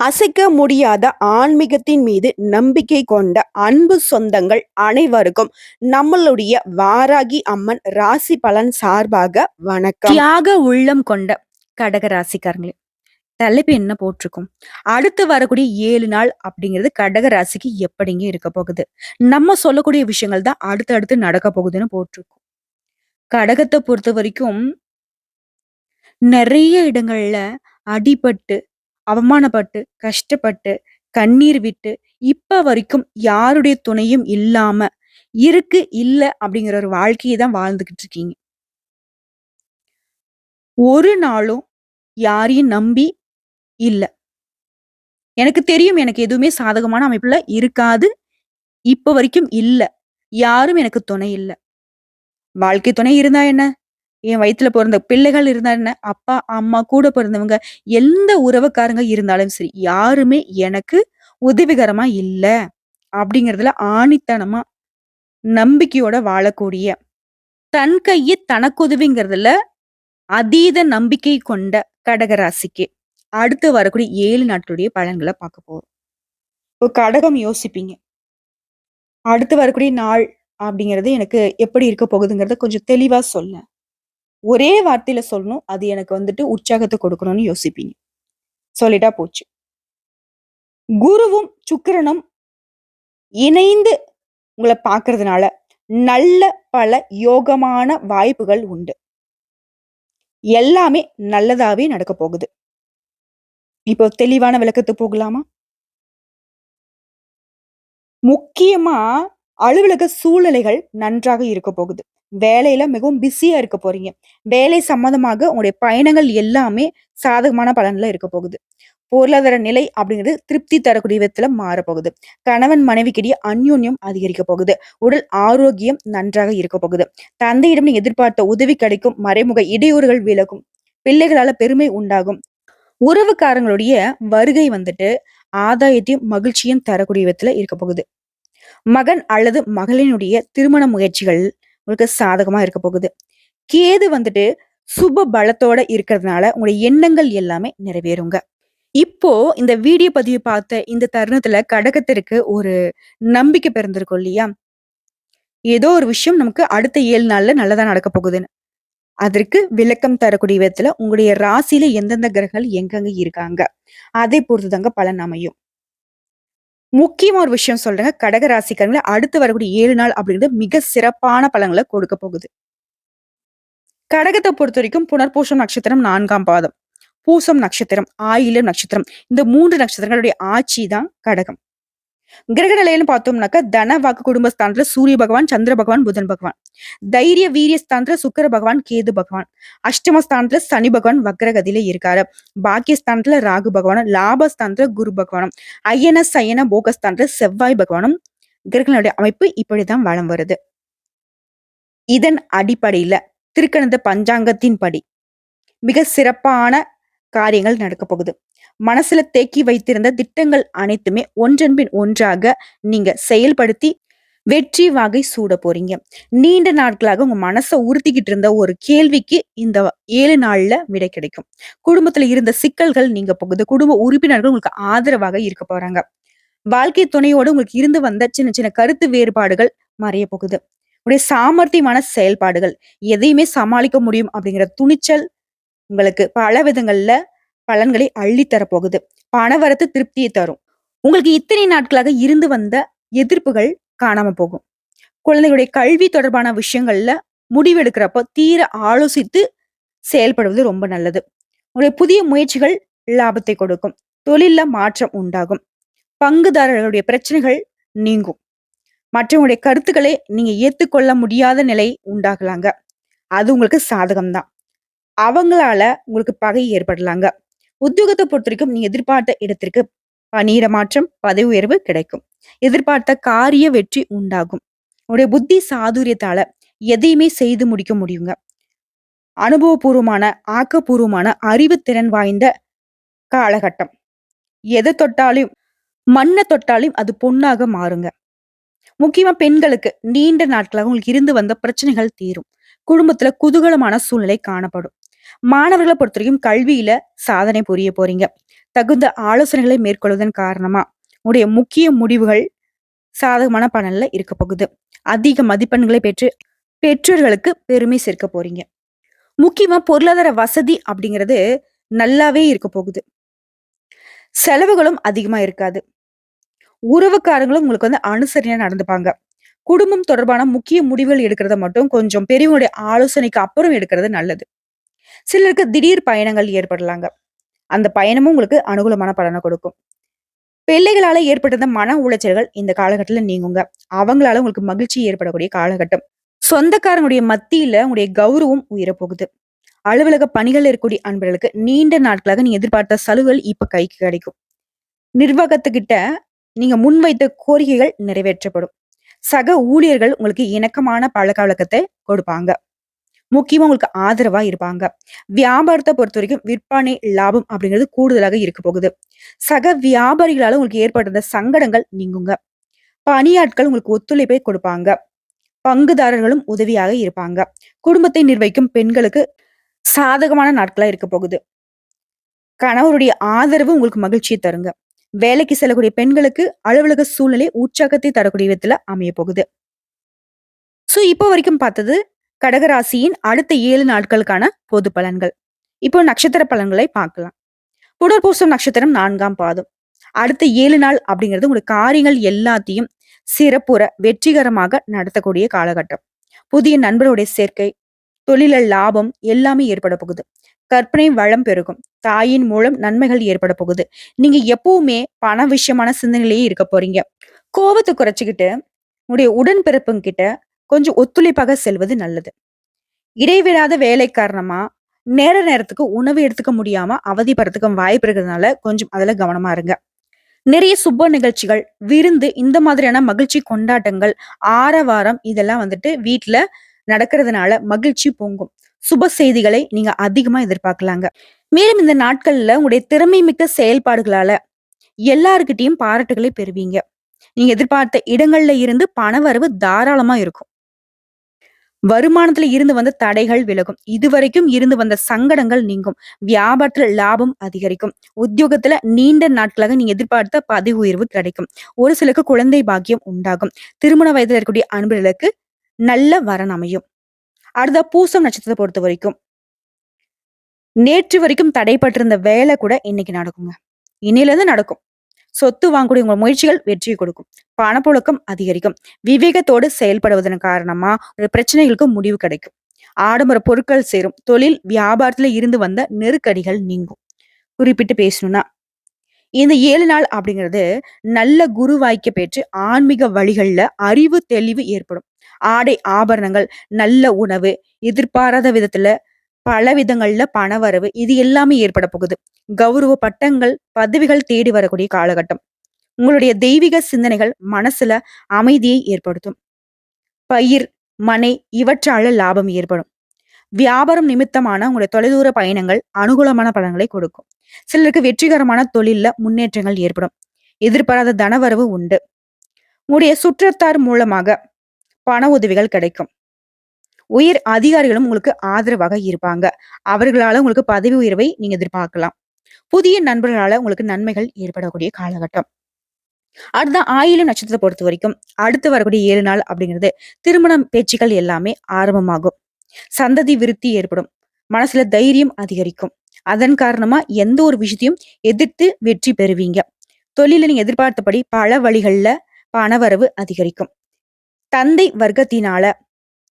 அசைக்க முடியாத ஆன்மீகத்தின் மீது நம்பிக்கை கொண்ட அன்பு சொந்தங்கள் அனைவருக்கும் நம்மளுடைய வாராகி அம்மன் ராசி பலன் சார்பாக வணக்கம். தியாக உள்ளம் கொண்ட கடக ராசிக்காரங்களே தலைப்பு என்ன போட்டிருக்கும்? அடுத்து வரக்கூடிய ஏழு நாள் அப்படிங்கிறது கடக ராசிக்கு எப்படிங்க இருக்க போகுது? நம்ம சொல்லக்கூடிய விஷயங்கள் தான் அடுத்து அடுத்து நடக்க போகுதுன்னு போட்டிருக்கும். கடகத்தை பொறுத்த வரைக்கும் நிறைய இடங்கள்ல அடிபட்டு அவமானப்பட்டு கஷ்டப்பட்டு கண்ணீர் விட்டு இப்ப வரைக்கும் யாருடைய துணையும் இல்லாம இருக்கு இல்ல அப்படிங்கிற ஒரு வாழ்க்கையை தான் வாழ்ந்துகிட்டு இருக்கீங்க. ஒரு நாளும் யாரையும் நம்பி இல்ல. எனக்கு தெரியும் எனக்கு எதுவுமே சாதகமான அமைப்புல இருக்காது இப்ப வரைக்கும் இல்ல. யாரும் எனக்கு துணை இல்லை. வாழ்க்கை துணை இருந்தா என்ன? என் வயிற்றுல பிறந்த பிள்ளைகள் இருந்தால் என்ன அப்பா அம்மா கூட பிறந்தவங்க எந்த உறவுக்காரங்க இருந்தாலும் சரி யாருமே எனக்கு உதவிகரமா இல்லை அப்படிங்கிறதுல ஆணித்தனமா நம்பிக்கையோட வாழக்கூடிய தன் கையை தனக்குதவிங்கிறதுல அதீத நம்பிக்கை கொண்ட கடகராசிக்கு அடுத்து வரக்கூடிய ஏழு நாட்களுடைய பலன்களை பார்க்க போறோம். இப்போ கடகம் யோசிப்பீங்க. அடுத்து வரக்கூடிய நாள் அப்படிங்கிறது எனக்கு எப்படி இருக்க போகுதுங்கிறத கொஞ்சம் தெளிவா சொல்லேன். ஒரே வார்த்தையில சொல்லணும். அது எனக்கு வந்துட்டு உற்சாகத்தை கொடுக்கணும்னு யோசிப்பீங்க. சொல்லிட்டா போச்சு. குருவும் சுக்கிரனும் இணைந்து உங்களை பார்க்கறதுனால நல்ல பல யோகமான வாய்ப்புகள் உண்டு. எல்லாமே நல்லதாவே நடக்க போகுது. இப்போ தெளிவான விளக்கத்து போகலாமா? முக்கியமா அலுவலக சூழ்நிலைகள் நன்றாக இருக்க போகுது. வேலையில மிகவும் பிஸியா இருக்க போறீங்க. வேலை சம்மந்தமாக உங்களுடைய பயணங்கள் எல்லாமே சாதகமான பலன்ல இருக்க போகுது. பொருளாதார நிலை அப்படிங்கிறது திருப்தி தரக்கூடிய விதத்துல மாறப்போகுது கணவன் மனைவிக்கிடையே அந்யோன்யம் அதிகரிக்க போகுது. உடல் ஆரோக்கியம் நன்றாக இருக்க போகுது. தந்தையிடம் எதிர்பார்த்த உதவி கிடைக்கும். மறைமுக இடையூறுகள் விலகும். பிள்ளைகளால பெருமை உண்டாகும். உறவுக்காரங்களுடைய வருகை வந்துட்டு ஆதாயத்தையும் மகிழ்ச்சியும் தரக்கூடிய விதத்துல இருக்க போகுது. மகன் அல்லது மகளினுடைய திருமண முயற்சிகள் உங்களுக்கு சாதகமா இருக்க போகுது. கேது வந்துட்டு சுப பலத்தோட இருக்கிறதுனால உங்களுடைய எண்ணங்கள் எல்லாமே நிறைவேறுங்க. இப்போ இந்த வீடியோ பதிவு பார்த்த இந்த தருணத்துல கடகத்திற்கு ஒரு நம்பிக்கை பிறந்திருக்கும் இல்லையா? ஏதோ ஒரு விஷயம் நமக்கு அடுத்த ஏழு நாள்ல நல்லதா நடக்க போகுதுன்னு. அதற்கு விளக்கம் தரக்கூடிய விதத்துல உங்களுடைய ராசியில எந்தெந்த கிரகங்கள் எங்கெங்க இருக்காங்க? அதை பொறுத்துதாங்க பலன் அமையும். முக்கியமா ஒரு விஷயம் சொல்றேங்க. கடக ராசிக்காரங்களை அடுத்து வரக்கூடிய ஏழு நாள் அப்படிங்கிறது மிக சிறப்பான பலன்களை கொடுக்க போகுது. கடகத்தை பொறுத்த வரைக்கும் புனர்பூசம் நட்சத்திரம் நான்காம் பாதம். பூசம் நட்சத்திரம் ஆயிலம் நட்சத்திரம். இந்த மூன்று நட்சத்திரங்களுடைய ஆட்சி தான் கடகம். கிரக நிலைன்னு பார்த்தோம்னாக்கா தன வாக்கு குடும்பஸ்தானத்துல சூரிய பகவான் சந்திர பகவான் புதன் பகவான். தைரிய வீரிய ஸ்தானத்துல சுக்கர பகவான் கேது பகவான். அஷ்டமஸ்தானத்துல சனி பகவான் வக்ரகதியில இருக்காரு. பாக்கியஸ்தானத்துல ராகு பகவானும் லாபஸ்தானத்துல குரு பகவானும் ஐயன சயன போகஸ்தானத்துல செவ்வாய் பகவானும் கிரகங்களுடைய அமைப்பு இப்படிதான் வளம் வருது. இதன் அடிப்படையில திருக்கணந்த பஞ்சாங்கத்தின் படி மிக சிறப்பான காரியங்கள் நடக்க போகுது. மனசுல தேக்கி வைத்திருந்த திட்டங்கள் அனைத்துமே ஒன்றன்பின் ஒன்றாக நீங்க செயல்படுத்தி வெற்றி வகை சூட போறீங்க. நீண்ட நாட்களாக உங்க மனசை உறுத்திக்கிட்டு இருந்த ஒரு கேள்விக்கு இந்த ஏழு நாள்ல விடை கிடைக்கும். குடும்பத்துல இருந்த சிக்கல்கள் நீங்க போகுது. குடும்ப உறுப்பினர்கள் உங்களுக்கு ஆதரவாக இருக்க போறாங்க. வாழ்க்கை துணையோடு உங்களுக்கு இருந்து வந்த சின்ன சின்ன கருத்து வேறுபாடுகள் மறைய போகுது. உடைய சாமர்த்தியமான செயல்பாடுகள் எதையுமே சமாளிக்க முடியும் அப்படிங்கிற துணிச்சல் உங்களுக்கு பல விதங்கள்ல பலன்களை அள்ளித்தரப்போகுது பணவரத்து திருப்தியை தரும். உங்களுக்கு இத்தனை நாட்களாக இருந்து வந்த எதிர்ப்புகள் காணாம போகும். குழந்தைகளுடைய கல்வி தொடர்பான விஷயங்கள்ல முடிவெடுக்கிறப்ப தீர ஆலோசித்து செயல்படுவது ரொம்ப நல்லது. உங்களுடைய புதிய முயற்சிகள் லாபத்தை கொடுக்கும். தொழில மாற்றம் உண்டாகும். பங்குதாரர்களுடைய பிரச்சனைகள் நீங்கும். மற்றவங்களுடைய கருத்துக்களை நீங்க ஏத்துக்கொள்ள முடியாத நிலை உண்டாகலாங்க. அது உங்களுக்கு சாதகம்தான். அவங்களால உங்களுக்கு பகை ஏற்படலாங்க. உத்தியோகத்தை பொறுத்த வரைக்கும் நீங்க எதிர்பார்த்த இடத்திற்கு பணியிட மாற்றம் பதவி உயர்வு கிடைக்கும். எதிர்பார்த்த காரிய வெற்றி உண்டாகும். உங்களுடைய புத்தி சாதுரியத்தால எதையுமே செய்து முடிக்க முடியுங்க. அனுபவபூர்வமான ஆக்கப்பூர்வமான அறிவு திறன் வாய்ந்த காலகட்டம். எதை தொட்டாலும் மண்ணை தொட்டாலும் அது பொண்ணாக மாறுங்க. முக்கியமா பெண்களுக்கு நீண்ட நாட்களாக உங்களுக்கு இருந்து வந்த பிரச்சனைகள் தீரும். குடும்பத்துல குதூகலமான சூழ்நிலை காணப்படும். மாணவர்களை பொறுத்த வரைக்கும் கல்வியில சாதனை புரிய போறீங்க. தகுந்த ஆலோசனைகளை மேற்கொள்வதன் காரணமா உடைய முக்கிய முடிவுகள் சாதகமான பலன்ல இருக்க போகுது. அதிக மதிப்பெண்களை பெற்று பெற்றோர்களுக்கு பெருமை சேர்க்க போறீங்க. முக்கியமா பொருளாதார வசதி அப்படிங்கிறது நல்லாவே இருக்க போகுது. செலவுகளும் அதிகமா இருக்காது. உறவுக்காரங்களும் உங்களுக்கு வந்து அனுசரணையா நடந்துப்பாங்க. குடும்பம் தொடர்பான முக்கிய முடிவுகள் எடுக்கிறத மட்டும் கொஞ்சம் பெரியவங்களுடைய ஆலோசனைக்கு அப்புறம் எடுக்கிறது நல்லது. சிலருக்கு திடீர் பயணங்கள் ஏற்படலாங்க. அந்த பயணமும் உங்களுக்கு அனுகூலமான பலனை கொடுக்கும். பிள்ளைகளால ஏற்பட்டிருந்த மன உளைச்சல்கள் இந்த காலகட்டத்துல நீங்குங்க. அவங்களால உங்களுக்கு மகிழ்ச்சி ஏற்படக்கூடிய காலகட்டம். சொந்தக்காரங்களுடைய மத்தியில உங்களுடைய கௌரவம் உயரப்போகுது. அலுவலக பணிகள் இருக்கக்கூடிய அன்பர்களுக்கு நீண்ட நாட்களாக நீங்க எதிர்பார்த்த சலுகைகள் இப்ப கைக்கு கிடைக்கும். நிர்வாகத்துக்கிட்ட நீங்க முன்வைத்த கோரிக்கைகள் நிறைவேற்றப்படும். சக ஊழியர்கள் உங்களுக்கு இணக்கமான பழக்க வழக்கத்தை கொடுப்பாங்க. முக்கியமாக உங்களுக்கு ஆதரவாக இருப்பாங்க. வியாபாரத்தை பொறுத்த வரைக்கும் விற்பனை லாபம் அப்படிங்கிறது கூடுதலாக இருக்க போகுது. சக வியாபாரிகளால் உங்களுக்கு ஏற்பட்டிருந்த சங்கடங்கள் நீங்குங்க. பணியாட்கள் உங்களுக்கு ஒத்துழைப்பை கொடுப்பாங்க. பங்குதாரர்களும் உதவியாக இருப்பாங்க. குடும்பத்தை நிர்வகிக்கும் பெண்களுக்கு சாதகமான நாட்களா இருக்க போகுது. கணவருடைய ஆதரவு உங்களுக்கு மகிழ்ச்சியை தருங்க. வேலைக்கு செல்லக்கூடிய பெண்களுக்கு அலுவலக சூழ்நிலை உற்சாகத்தை தரக்கூடிய விதத்துல அமைய போகுது. ஸோ இப்போ வரைக்கும் பார்த்தது கடகராசியின் அடுத்த ஏழு நாட்களுக்கான பொது பலன்கள். இப்போ நட்சத்திர பலன்களை பார்க்கலாம். புனர்பூசம் நட்சத்திரம் நான்காம் பாதம். அடுத்த ஏழு நாள் அப்படிங்கிறது உங்களுக்கு காரியங்கள் எல்லாத்தையும் சிறப்புற வெற்றிகரமாக நடத்தக்கூடிய காலகட்டம். புதிய நண்பருடைய சேர்க்கை தொழில லாபம் எல்லாமே ஏற்பட போகுது. கற்பனை வளம் பெருகும். தாயின் மூலம் நன்மைகள் ஏற்பட போகுது. நீங்க எப்பவுமே பண விஷயமான சிந்தனையிலேயே இருக்க போறீங்க. கோபத்தை குறைச்சிக்கிட்டு உங்களுடைய உடன்பிறப்புங்கிட்ட கொஞ்சம் ஒத்துழைப்பாக செல்வது நல்லது. இடைவிடாத வேலை காரணமா நேர நேரத்துக்கு உணவு எடுத்துக்க முடியாம அவதிப்படுறதுக்கு வாய்ப்பு இருக்கிறதுனால கொஞ்சம் அதுல கவனமா இருங்க. நிறைய சுப நிகழ்ச்சிகள் விருந்து இந்த மாதிரியான மகிழ்ச்சி கொண்டாட்டங்கள் ஆரவாரம் இதெல்லாம் வந்துட்டு வீட்டுல நடக்கிறதுனால மகிழ்ச்சி பொங்கும். சுப செய்திகளை நீங்க அதிகமா எதிர்பார்க்கலாங்க. மேலும் இந்த நாட்கள்ல உங்களுடைய திறமை மிக்க செயல்பாடுகளால எல்லாருக்கிட்டையும் பாராட்டுகளை பெறுவீங்க. நீங்க எதிர்பார்த்த இடங்கள்ல இருந்து பணவரவு தாராளமா இருக்கும். வருமானத்துல இருந்து வந்த தடைகள் விலகும். இதுவரைக்கும் இருந்து வந்த சங்கடங்கள் நீங்கும். வியாபாரத்துல லாபம் அதிகரிக்கும். உத்தியோகத்துல நீண்ட நாட்களாக நீங்க எதிர்பார்த்த பதவி உயர்வு கிடைக்கும். ஒரு சிலருக்கு குழந்தை பாக்கியம் உண்டாகும். திருமண வயதுல இருக்கக்கூடிய அன்பர்களுக்கு நல்ல வரன் அமையும். அடுத்த பூசம் நட்சத்திரத்தை பொறுத்த வரைக்கும். நேற்று வரைக்கும் தடைப்பட்டிருந்த வேலை கூட இன்னைக்கு நடக்குங்க. இன்னையில இருந்து நடக்கும். சொத்து வாங்கக்கூடிய உங்கள் முயற்சிகள் வெற்றியை கொடுக்கும். பணப்புழக்கம் அதிகரிக்கும். விவேகத்தோடு செயல்படுவதன் காரணமா ஒரு பிரச்சனைகளுக்கு முடிவு கிடைக்கும். ஆடம்பர பொருட்கள் சேரும். தொழில் வியாபாரத்துல இருந்து வந்த நெருக்கடிகள் நீங்கும். குறிப்பிட்டு பேசணும்னா இந்த ஏழு நாள் அப்படிங்கிறது நல்ல குரு வாய்க்க பெற்று ஆன்மீக வழிகள்ல அறிவு தெளிவு ஏற்படும். ஆடை ஆபரணங்கள் நல்ல உணவு எதிர்பாராத விதத்துல பல விதங்கள்ல பணவரவு இது எல்லாமே ஏற்பட போகுது. கௌரவ பட்டங்கள் பதவிகள் தேடி வரக்கூடிய காலகட்டம். உங்களுடைய தெய்வீக சிந்தனைகள் மனசுல அமைதியை ஏற்படுத்தும். பயிர் மனை இவற்றால லாபம் ஏற்படும். வியாபாரம் நிமித்தமான உங்களுடைய தொலைதூர பயணங்கள் அனுகூலமான பலன்களை கொடுக்கும். சிலருக்கு வெற்றிகரமான தொழில்ல முன்னேற்றங்கள் ஏற்படும். எதிர்பாராத தனவரவு உண்டு. உங்களுடைய சுற்றத்தார் மூலமாக பண உதவிகள் கிடைக்கும். உயர் அதிகாரிகளும் உங்களுக்கு ஆதரவாக இருப்பாங்க. அவர்களால உங்களுக்கு பதவி உயர்வை நீங்க எதிர்பார்க்கலாம். புதிய நண்பர்களால உங்களுக்கு நன்மைகள் ஏற்படக்கூடிய காலகட்டம். அடுத்த ஆயிலும் நட்சத்திரத்தை பொறுத்த வரைக்கும் அடுத்து வரக்கூடிய ஏழு நாள் அப்படிங்கிறது திருமணம் பேச்சுக்கள் எல்லாமே ஆரம்பமாகும். சந்ததி விருத்தி ஏற்படும். மனசுல தைரியம் அதிகரிக்கும். அதன் காரணமா எந்த ஒரு விஷயத்தையும் எதிர்த்து வெற்றி பெறுவீங்க. தொழில நீங்க எதிர்பார்த்தபடி பல வழிகள்ல பணவரவு அதிகரிக்கும். தந்தை வர்க்கத்தினால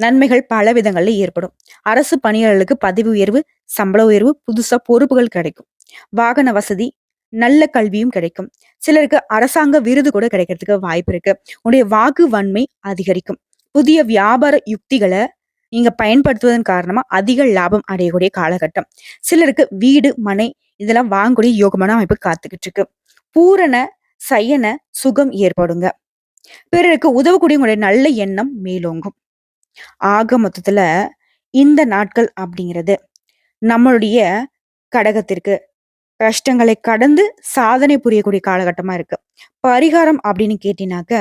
நன்மைகள் பல விதங்கள்ல ஏற்படும். அரசு பணியாளர்களுக்கு பதவி உயர்வு சம்பள உயர்வு புதுசா பொறுப்புகள் கிடைக்கும். வாகன வசதி நல்ல கல்வியும் கிடைக்கும். சிலருக்கு அரசாங்க விருது கூட கிடைக்கிறதுக்கு வாய்ப்பு இருக்கு. உன்னுடைய வாக்கு வன்மை அதிகரிக்கும். புதிய வியாபார யுக்திகளை நீங்க பயன்படுத்துவதன் காரணமா அதிக லாபம் அடையக்கூடிய காலகட்டம். சிலருக்கு வீடு மனை இதெல்லாம் வாங்கக்கூடிய யோகமான அமைப்பு காத்துக்கிட்டு இருக்கு. பூரண சயன சுகம் ஏற்படுங்க. பிறருக்கு உதவக்கூடிய உங்களுடைய நல்ல எண்ணம் மேலோங்கும். ஆக மொத்தத்துல இந்த நாட்கள் அப்படிங்கிறது நம்மளுடைய கடகத்திற்கு கஷ்டங்களை கடந்து சாதனை புரியக்கூடிய காலகட்டமா இருக்கு. பரிகாரம் அப்படின்னு கேட்டினாக்க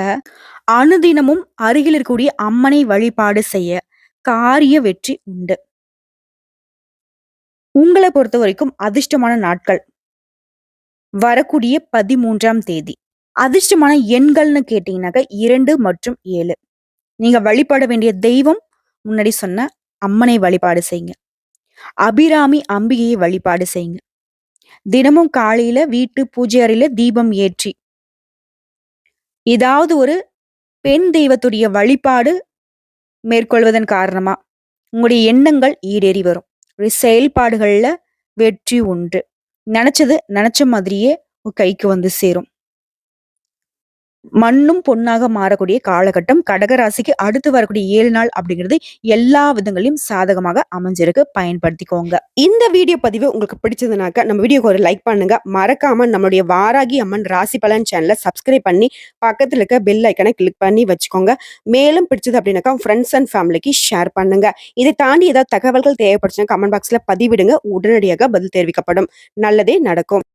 அனுதினமும் அருகில் இருக்கக்கூடிய அம்மனை வழிபாடு செய்ய காரிய வெற்றி உண்டு. உங்களை பொறுத்த வரைக்கும் அதிர்ஷ்டமான நாட்கள் வரக்கூடிய பதிமூன்றாம் தேதி. அதிர்ஷ்டமான எண்கள்னு கேட்டீங்கன்னாக்க இரண்டு மற்றும் ஏழு. நீங்க வழிபட வேண்டிய தெய்வம் முன்னாடி சொன்ன அம்மனை வழிபாடு செய்யுங்க. அபிராமி அம்பிகையை வழிபாடு செய்யுங்க. தினமும் காலையில வீட்டு பூஜை அறையில தீபம் ஏற்றி. ஏதாவது ஒரு பெண் தெய்வத்துடைய வழிபாடு மேற்கொள்வதன் காரணமா உங்களுடைய எண்ணங்கள் ஈடேறி வரும். செயல்பாடுகள்ல வெற்றி உண்டு. நினைச்சது நினைச்ச மாதிரியே கைக்கு வந்து சேரும். மண்ணும் பொன்னாக மாறக்கூடிய காலகட்டம். கடகராசிக்கு அடுத்து வரக்கூடிய ஏழு நாள் அப்படிங்கிறது எல்லா விதங்களையும் சாதகமாக அமைஞ்சிருக்கு. பயன்படுத்திக்கோங்க. இந்த வீடியோ பதிவு உங்களுக்கு பிடிச்சதுனாக்க நம்ம வீடியோக்கு ஒரு லைக் பண்ணுங்க. மறக்காம நம்மளுடைய வாராகி அம்மன் ராசி பலன் சேனலை சப்ஸ்கிரைப் பண்ணி பக்கத்தில் இருக்க பெல் ஐக்கனை கிளிக் பண்ணி வச்சுக்கோங்க. மேலும் பிடிச்சது அப்படின்னாக்கா ஃப்ரெண்ட்ஸ் அண்ட் ஃபேமிலிக்கு ஷேர் பண்ணுங்க. இதை தாண்டி ஏதாவது தகவல்கள் தேவைப்படுச்சுன்னா கமெண்ட் பாக்ஸ்ல பதிவிடுங்க. உடனடியாக பதில் தெரிவிக்கப்படும். நல்லதே நடக்கும்.